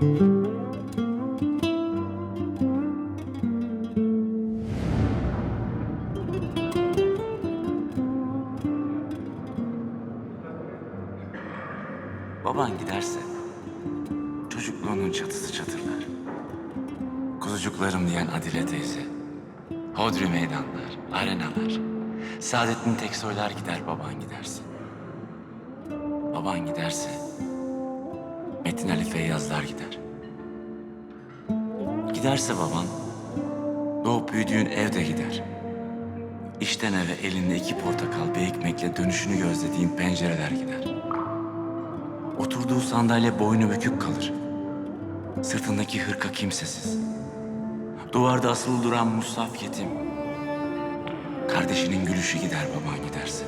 Baban giderse çocukluğunun çatısı çatırlar. Kuzucuklarım diyen Adile teyze. Hodri meydanlar, arenalar. Saadettin Teksoylar gider baban giderse. Baban giderse Metin Ali Feyyazlar gider. Giderse baban doğup büyüdüğün evde gider. İşten eve elinde iki portakal bir ekmekle dönüşünü gözlediğin pencereler gider. Oturduğu sandalye boynu bükük kalır. Sırtındaki hırka kimsesiz. Duvarda asılı duran Mustafa yetim. Kardeşinin gülüşü gider baban giderse.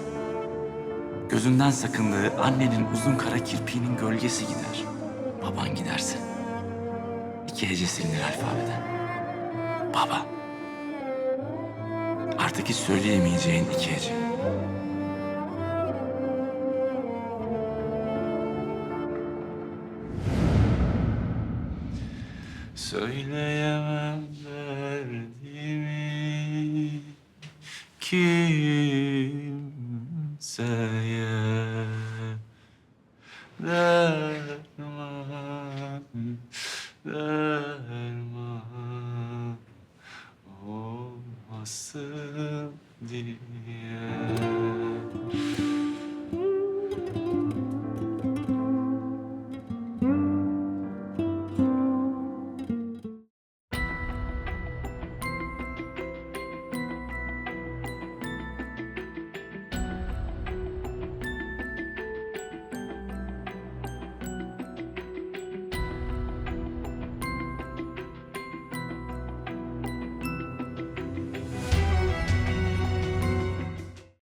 Gözünden sakındığı annenin uzun kara kirpiğinin gölgesi gider. Baban giderse. İki hece silinir alfabeden. Baba. Artık hiç söyleyemeyeceğin iki hece. Söyleyemem derdimi kimseye Derman, derman olmasın diye